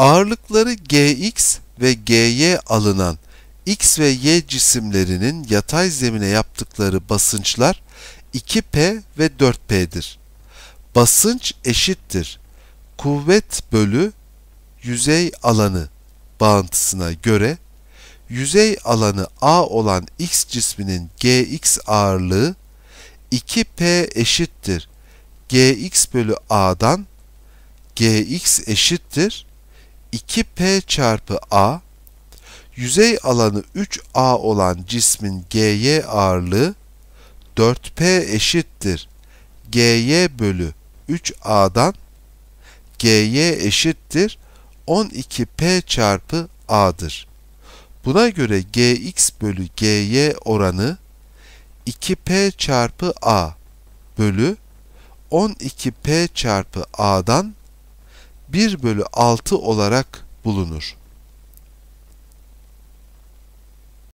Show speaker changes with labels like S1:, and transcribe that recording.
S1: Ağırlıkları gx ve gy alınan x ve y cisimlerinin yatay zemine yaptıkları basınçlar 2p ve 4p'dir. Basınç eşittir. Kuvvet bölü yüzey alanı bağıntısına göre yüzey alanı a olan x cisminin gx ağırlığı 2p eşittir gx bölü a'dan gx eşittir 2p çarpı a yüzey alanı 3a olan cismin gy ağırlığı 4p eşittir gy bölü 3a'dan gy eşittir 12p çarpı a'dır. Buna göre gx bölü gy oranı 2p çarpı a bölü 12p çarpı a'dan 1 bölü 6 olarak bulunur.